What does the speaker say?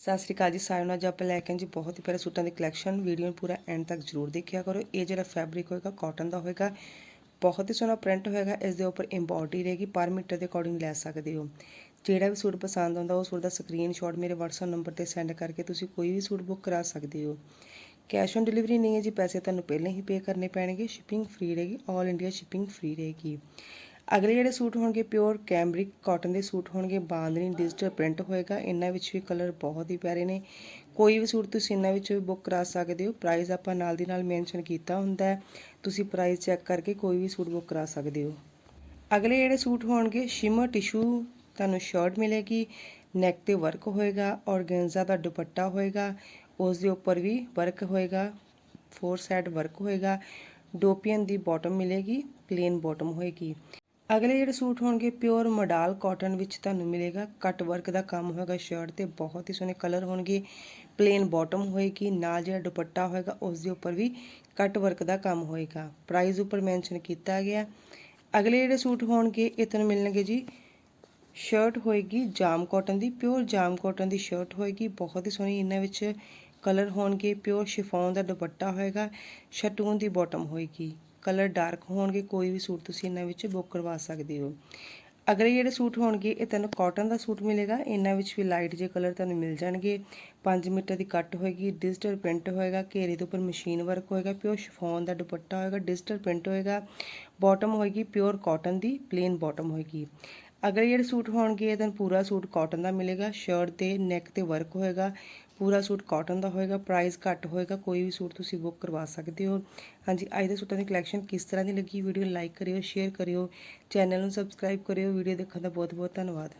ਸਤਿ ਸ੍ਰੀ ਅਕਾਲ ਜੀ, ਸਾਰਿਆਂ ਨੂੰ ਅੱਜ ਆਪਾਂ ਲੈ ਕੇ ਆਏ ਜੀ ਬਹੁਤ ਹੀ ਪਿਆਰੇ ਸੂਟਾਂ ਦੀ ਕਲੈਕਸ਼ਨ ਵੀਡੀਓ ਨੂੰ ਪੂਰਾ ਐਂਡ ਤੱਕ ਜ਼ਰੂਰ ਦੇਖਿਆ ਕਰੋ। ਇਹ ਜਿਹੜਾ ਫੈਬਰਿਕ ਹੋਏਗਾ ਕਾਟਨ ਦਾ ਹੋਏਗਾ, ਬਹੁਤ ਹੀ ਸੋਹਣਾ ਪ੍ਰਿੰਟ ਹੋਏਗਾ। ਇਸ ਦੇ ਉੱਪਰ ਐਮਬੋਡਰੀ ਰਹੇਗੀ, ਪਰ ਮੀਟਰ ਦੇ ਅਕੋਰਡਿੰਗ ਲੈ ਸਕਦੇ ਹੋ। ਜਿਹੜਾ ਵੀ ਸੂਟ ਪਸੰਦ ਆਉਂਦਾ, ਉਹ ਸੂਟ ਦਾ ਸਕਰੀਨਸ਼ਾਟ ਮੇਰੇ WhatsApp ਨੰਬਰ ਤੇ ਸੈਂਡ ਕਰਕੇ ਤੁਸੀਂ ਕੋਈ ਵੀ ਸੂਟ ਬੁੱਕ ਕਰਾ ਸਕਦੇ ਹੋ। ਕੈਸ਼ ਔਨ ਡਿਲੀਵਰੀ ਨਹੀਂ ਹੈ ਜੀ, ਪੈਸੇ ਤੁਹਾਨੂੰ ਪਹਿਲਾਂ ਹੀ ਪੇ ਕਰਨੇ ਪੈਣਗੇ। ਸ਼ਿਪਿੰਗ ਫ੍ਰੀ ਰਹੇਗੀ 올 ਇੰਡੀਆ ਸ਼ਿਪਿੰਗ ਫ੍ਰੀ ਰਹੇਗੀ। ਅਗਲੇ ਜਿਹੜੇ ਸੂਟ ਹੋਣਗੇ ਪਿਓਰ ਕੈਮਰਿਕ ਕਾਟਨ ਦੇ ਸੂਟ ਹੋਣਗੇ ਬਾਂਦਨੀ ਡਿਜੀਟਲ ਪ੍ਰਿੰਟ ਹੋਏਗਾ, ਇਹਨਾਂ ਵਿੱਚ ਵੀ ਕਲਰ ਬਹੁਤ ਹੀ ਪਿਆਰੇ ਨੇ। ਕੋਈ ਵੀ ਸੂਟ ਤੁਸੀਂ ਇਹਨਾਂ ਵਿੱਚੋਂ ਵੀ ਬੁੱਕ ਕਰਾ ਸਕਦੇ ਹੋ ਪ੍ਰਾਈਸ ਆਪਾਂ ਨਾਲ ਦੀ ਨਾਲ ਮੈਂਸ਼ਨ ਕੀਤਾ ਹੁੰਦਾ ਤੁਸੀਂ ਪ੍ਰਾਈਸ ਚੈੱਕ ਕਰਕੇ ਕੋਈ ਵੀ ਸੂਟ ਬੁੱਕ ਕਰਾ ਸਕਦੇ ਹੋ। ਅਗਲੇ ਜਿਹੜੇ ਸੂਟ ਹੋਣਗੇ ਸ਼ਿਮਰ ਟਿਸ਼ੂ ਤੁਹਾਨੂੰ ਸ਼ਰਟ ਮਿਲੇਗੀ ਨੈਕ ਤੇ ਵਰਕ ਹੋਏਗਾ ਔਰਗੈਂਜ਼ਾ ਦਾ ਦੁਪੱਟਾ ਹੋਏਗਾ, ਉਸ ਦੇ ਉੱਪਰ ਵੀ ਵਰਕ ਹੋਏਗਾ ਫੋਰ ਸਾਈਡ ਵਰਕ ਹੋਏਗਾ ਡੋਪੀਅਨ ਦੀ ਬਾਟਮ ਮਿਲੇਗੀ ਪਲੇਨ ਬਾਟਮ ਹੋਏਗੀ। ਅਗਲੇ ਜਿਹੜੇ ਸੂਟ ਹੋਣਗੇ ਪਿਓਰ ਮਡਾਲ ਕਾਟਨ ਵਿੱਚ ਤੁਹਾਨੂੰ ਮਿਲੇਗਾ। ਕੱਟ ਵਰਕ ਦਾ ਕੰਮ ਹੋਏਗਾ ਸ਼ਰਟ ਤੇ ਬਹੁਤ ਹੀ ਸੋਹਣੇ ਕਲਰ ਹੋਣਗੇ। ਪਲੇਨ ਬਾਟਮ ਹੋਏਗੀ, ਨਾਲ ਜਿਹੜਾ ਦੁਪੱਟਾ ਹੋਏਗਾ, ਉਸ ਦੇ ਉੱਪਰ ਵੀ ਕੱਟ ਵਰਕ ਦਾ ਕੰਮ ਹੋਏਗਾ। ਪ੍ਰਾਈਸ ਉੱਪਰ ਮੈਂਸ਼ਨ ਕੀਤਾ ਗਿਆ। ਅਗਲੇ ਜਿਹੜੇ ਸੂਟ ਹੋਣਗੇ, ਇਹ ਤੁਹਾਨੂੰ ਮਿਲਣਗੇ ਜੀ। ਸ਼ਰਟ ਹੋਏਗੀ ਜਾਮ ਕਾਟਨ ਦੀ, ਪਿਓਰ ਜਾਮ ਕਾਟਨ ਦੀ ਸ਼ਰਟ ਹੋਏਗੀ। ਬਹੁਤ ਹੀ ਸੋਹਣੀ ਇਹਨਾਂ ਵਿੱਚ ਕਲਰ ਹੋਣਗੇ। ਪਿਓਰ ਸ਼ਿਫੋਨ ਦਾ ਦੁਪੱਟਾ ਹੋਏਗਾ, ਸ਼ਟੂਨ ਦੀ ਬਾਟਮ ਹੋਏਗੀ। ਕਲਰ ਡਾਰਕ ਹੋਣਗੇ, ਕੋਈ ਵੀ ਸੂਟ ਤੁਸੀਂ ਇਹਨਾਂ ਵਿੱਚ ਬੁੱਕ ਕਰਵਾ ਸਕਦੇ ਹੋ। ਅਗਲੇ ਜਿਹੜੇ ਸੂਟ ਹੋਣਗੇ, ਇਹ ਤੁਹਾਨੂੰ ਕਾਟਨ ਦਾ ਸੂਟ ਮਿਲੇਗਾ। ਇਹਨਾਂ ਵਿੱਚ ਵੀ ਲਾਈਟ ਜਿਹੇ ਕਲਰ ਤੁਹਾਨੂੰ ਮਿਲ ਜਾਣਗੇ। 5 ਮੀਟਰ ਦੀ ਕੱਟ ਹੋਏਗੀ ਡਿਜੀਟਲ ਪ੍ਰਿੰਟ ਹੋਏਗਾ, ਘੇਰੇ ਦੇ ਉੱਪਰ ਮਸ਼ੀਨ ਵਰਕ ਹੋਏਗਾ ਪਿਓਰ ਸ਼ਿਫੋਨ ਦਾ ਦੁਪੱਟਾ ਹੋਏਗਾ ਡਿਜੀਟਲ ਪ੍ਰਿੰਟ ਹੋਏਗਾ। ਬਾਟਮ ਹੋਏਗੀ ਪਿਓਰ ਕਾਟਨ ਦੀ ਪਲੇਨ ਬਾਟਮ ਹੋਏਗੀ। ਅਗਲੇ ਜਿਹੜੇ ਸੂਟ ਹੋਣਗੇ ਇਹਦਾ ਪੂਰਾ ਸੂਟ ਕਾਟਨ ਦਾ ਮਿਲੇਗਾ। ਸ਼ਰਟ ਤੇ ਨੈਕ ਤੇ ਵਰਕ ਹੋਏਗਾ। ਪੂਰਾ ਸੂਟ ਕਾਟਨ ਦਾ ਹੋਏਗਾ ਪ੍ਰਾਈਸ ਘੱਟ ਹੋਏਗਾ, ਕੋਈ ਵੀ ਸੂਟ ਤੁਸੀਂ ਬੁੱਕ ਕਰਵਾ ਸਕਦੇ ਹੋ। ਹਾਂਜੀ, ਅੱਜ ਦੇ ਸੂਟਾਂ ਦੀ ਕਲੈਕਸ਼ਨ ਕਿਸ ਤਰ੍ਹਾਂ ਦੀ ਲੱਗੀ? ਵੀਡੀਓ ਲਾਈਕ ਕਰਿਓ ਸ਼ੇਅਰ ਕਰਿਓ ਚੈਨਲ ਨੂੰ ਸਬਸਕ੍ਰਾਈਬ ਕਰਿਓ, ਵੀਡੀਓ ਦੇਖਣ ਦਾ ਬਹੁਤ ਬਹੁਤ ਧੰਨਵਾਦ।